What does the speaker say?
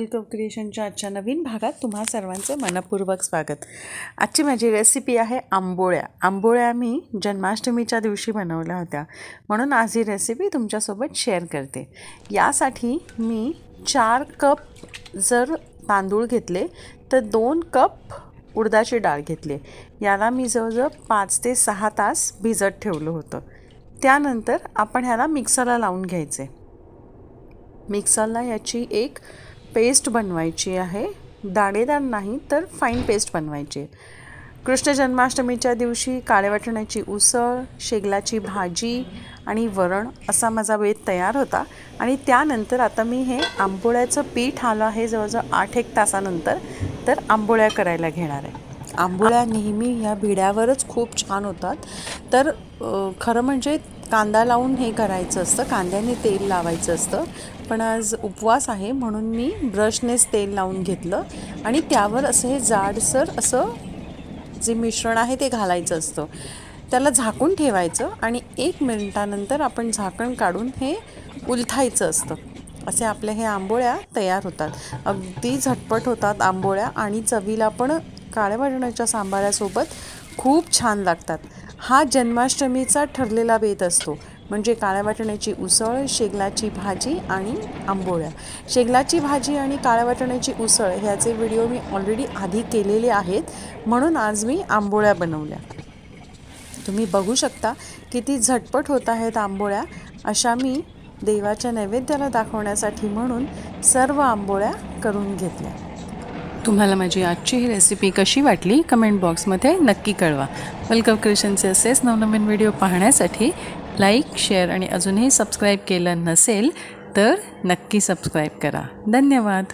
Welcome क्रिएशनच्या आजच्या नवीन भागात तुम्हा सर्वांचे मनपूर्वक स्वागत. आजची माझी रेसिपी आहे आंबोळ्या. आंबोळ्या मी जन्माष्टमीच्या दिवशी बनवल्या होत्या. म्हणून आज ही रेसिपी तुमच्यासोबत शेअर करते. यासाठी मी चार कप जर तांदूळ घेतले तर दोन कप उडदाची डाळ घेतली. याला मी जवळजवळ पाच ते सहा तास भिजत ठेवलं होतं. त्यानंतर आपण ह्याला मिक्सरला लावून घ्यायचे. मिक्सरला याची एक पेस्ट बनवायची आहे. दाणेदार नाही तर फाईन पेस्ट बनवायची. आहे कृष्ण जन्माष्टमीच्या दिवशी काळ्या वाटण्याची उसळ शेगलाची भाजी आणि वरण असा माझा वेध तयार होता. आणि त्यानंतर आता मी हे आंबोळ्याचं पीठ आलं आहे जवळजवळ आठ एक तासानंतर तर आंबोळ्या करायला घेणार आहे. आंबोळ्या नेहमी ह्या भिड्यावरच खूप छान होतात. तर खरं म्हणजे कांदा लावून हे करायचं असतं. कांद्याने तेल लावायचं असतं. पण आज उपवास आहे म्हणून मी ब्रशनेच तेल लावून घेतलं. आणि त्यावर असं हे जाडसर असं जे मिश्रण आहे ते घालायचं असतं. त्याला झाकून ठेवायचं आणि एक मिनिटानंतर आपण झाकण काढून हे उलथायचं असतं. असे आपल्या हे आंबोळ्या तयार होतात. अगदी झटपट होतात आंबोळ्या आणि चवीला पण काळ्या वाटण्याच्या सांबारासोबत खूप छान लागतात. हा जन्माष्टमीचा ठरलेला बेत असतो. म्हणजे काळ्या वाटण्याची उसळ शेगलाची भाजी आणि आंबोळ्या. शेगलाची भाजी आणि काळ्या वाटण्याची उसळ ह्याचे व्हिडिओ मी ऑलरेडी आधी केलेले आहेत. म्हणून आज मी आंबोळ्या बनवल्या. तुम्ही बघू शकता किती झटपट होत आहेत आंबोळ्या. अशा मी देवाच्या नैवेद्याला दाखवण्यासाठी म्हणून सर्व आंबोळ्या करून घेतल्या. तुम्हाला माझी आजची ही रेसिपी कशी वाटली कमेंट बॉक्समध्ये नक्की कळवा. वेलकम क्रिएशनचे असेच नवनवीन व्हिडिओ पाहण्यासाठी लाईक शेअर आणि अजूनही सबस्क्राईब केलं नसेल तर नक्की सबस्क्राईब करा. धन्यवाद.